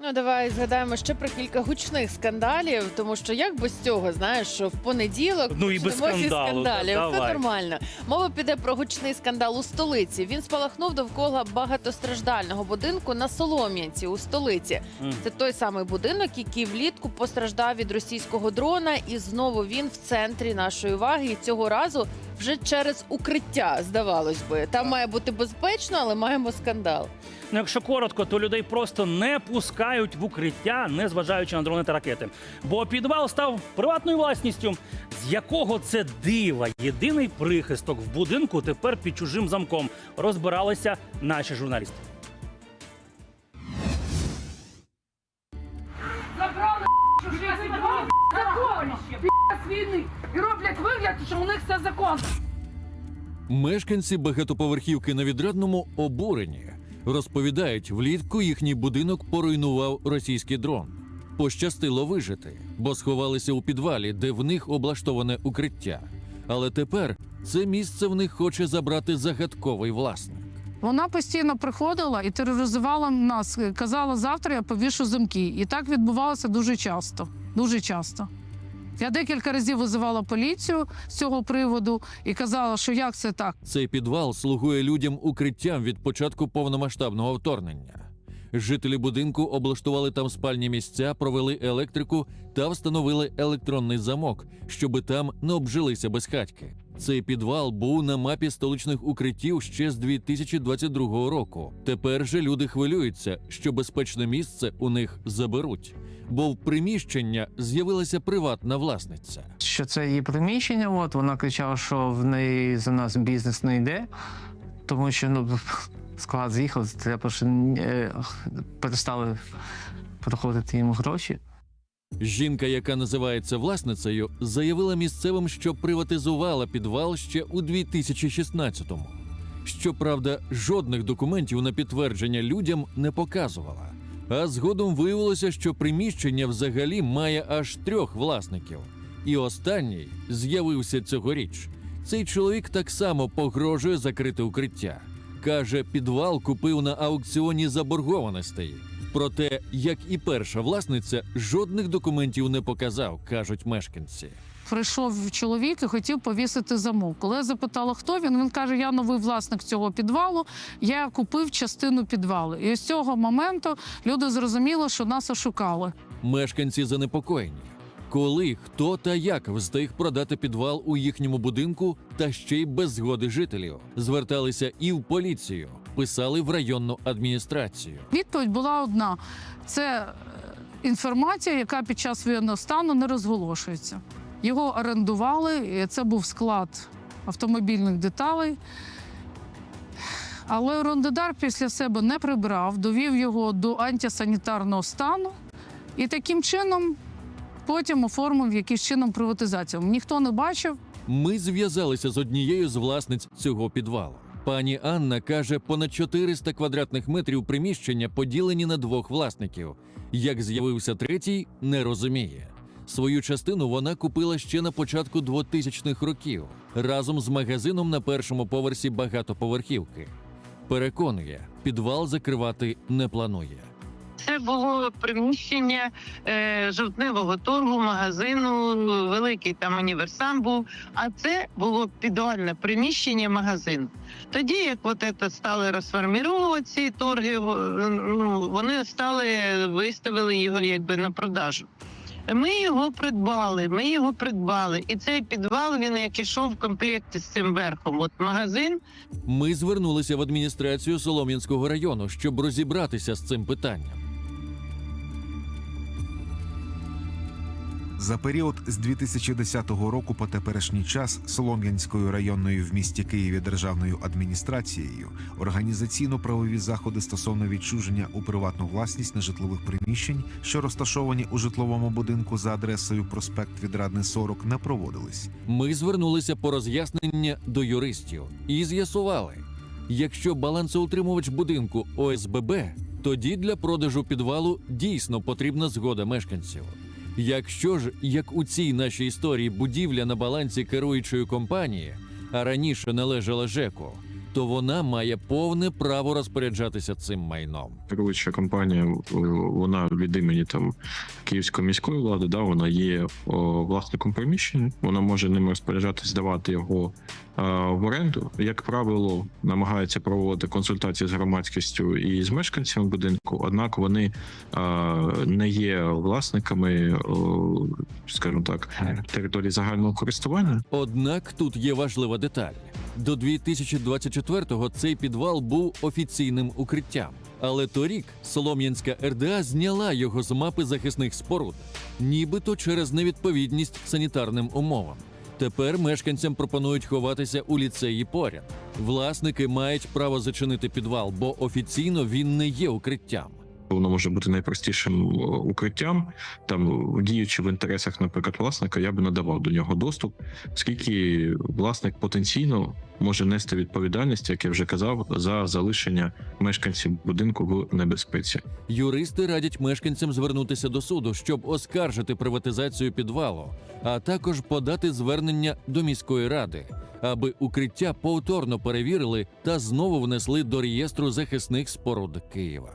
Ну, давай згадаємо ще про кілька гучних скандалів, тому що як без цього, знаєш, що в понеділок Ну, і без зі скандалу, скандалів. да, Все давай. нормально. Мова піде про гучний скандал у столиці. Він спалахнув довкола багатостраждального будинку на Солом'янці у столиці. Мгм. Це той самий будинок, який влітку постраждав від російського дрона, і знову він в центрі нашої уваги. І цього разу вже через укриття, здавалось би. Там має бути безпечно, але маємо скандал. Ну, якщо коротко, то людей просто не пускають в укриття, не зважаючи на дрони та ракети. Бо підвал став приватною власністю, з якого це дива. Єдиний прихисток в будинку тепер під чужим замком. Розбиралися наші журналісти. Війни і роблять вигляд, що у них все законно. Мешканці багатоповерхівки на відрадному обурені розповідають, влітку їхній будинок поруйнував російський дрон. Пощастило вижити, бо сховалися у підвалі, де в них облаштоване укриття. Але тепер це місце в них хоче забрати загадковий власник. Вона постійно приходила і тероризувала нас. Казала, завтра я повішу замки. І так відбувалося дуже часто. Дуже часто. Я декілька разів визивала поліцію з цього приводу і казала, що як це так? Цей підвал слугує людям укриттям від початку повномасштабного вторгнення. Жителі будинку облаштували там спальні місця, провели електрику та встановили електронний замок, щоби там не обжилися безхатьки. Цей підвал був на мапі столичних укриттів ще з 2022 року. Тепер же люди хвилюються, що безпечне місце у них заберуть, бо в приміщення з'явилася приватна власниця. що це її приміщення. От вона кричала, що в неї за нас бізнес не йде, тому що ну, склад з'їхав, треба що е, перестали приходити йому гроші. Жінка, яка називається власницею, заявила місцевим, що приватизувала підвал ще у 2016-му. Щоправда, жодних документів на підтвердження людям не показувала. А згодом виявилося, що приміщення взагалі має аж трьох власників. І останній з'явився цьогоріч. Цей чоловік так само погрожує закрити укриття. Каже, підвал купив на аукціоні заборгованостей. Проте, як і перша власниця, жодних документів не показав, кажуть мешканці. Прийшов чоловік і хотів повісити замок. Коли я запитала, хто він, він каже: Я новий власник цього підвалу, я купив частину підвалу. І з цього моменту люди зрозуміли, що нас ошукали. Мешканці занепокоєні. Коли, хто та як встиг продати підвал у їхньому будинку та ще й без згоди жителів, зверталися і в поліцію, писали в районну адміністрацію. Відповідь була одна: це е, інформація, яка під час воєнного стану не розголошується. Його орендували, це був склад автомобільних деталей. Але орендодар після себе не прибрав, довів його до антисанітарного стану і таким чином потім оформив якийсь чином приватизацію. Ніхто не бачив, Ми зв'язалися з однією з власниць цього підвалу. Пані Анна каже, понад 400 квадратних метрів приміщення поділені на двох власників. Як з'явився третій, не розуміє. Свою частину вона купила ще на початку 2000-х років разом з магазином на першому поверсі багатоповерхівки. Переконує, підвал закривати не планує. Це було приміщення е, жовтневого торгу, магазину, великий там універсам був. А це було підвальне приміщення магазину. Тоді, як от це стали розформіровувати ці торги, ну, вони стали виставили його якби на продажу. Ми його придбали, ми його придбали. І цей підвал він як ішов в комплекті з цим верхом. От магазин Ми звернулися в адміністрацію Солом'янського району, щоб розібратися з цим питанням. За період з 2010 року по теперішній час Солом'янською районною в місті Києві державною адміністрацією організаційно-правові заходи стосовно відчуження у приватну власність нежитлових приміщень, що розташовані у житловому будинку за адресою проспект Відрадний 40, не проводились. Ми звернулися по роз'яснення до юристів і з'ясували, якщо балансоутримувач будинку ОСББ, тоді для продажу підвалу дійсно потрібна згода мешканців. Якщо ж, як у цій нашій історії, будівля на балансі керуючої компанії, а раніше належала ЖЕКу, то вона має повне право розпоряджатися цим майном. керуюча компанія, е, вона від імені там Київської міської влади, да, вона є о, власником приміщення, вона може ним розпоряджатись, здавати його е, в оренду. Як правило, намагається проводити консультації з громадськістю і з мешканцями будинку, однак вони е, не є власниками, о, скажімо так, території загального користування. Однак тут є важлива деталь. До 2024-го цей підвал був офіційним укриттям. Але торік Солом'янська РДА зняла його з мапи захисних споруд, нібито через невідповідність санітарним умовам. Тепер мешканцям пропонують ховатися у ліцеї поряд. Власники мають право зачинити підвал, бо офіційно він не є укриттям. Воно може бути найпростішим укриттям. Там діючи в інтересах, наприклад, власника, я би надавав до нього доступ, оскільки власник потенційно може нести відповідальність, як я вже казав, за залишення мешканців будинку в небезпеці. Юристи радять мешканцям звернутися до суду, щоб оскаржити приватизацію підвалу, а також подати звернення до міської ради, аби укриття повторно перевірили та знову внесли до реєстру захисних споруд Києва.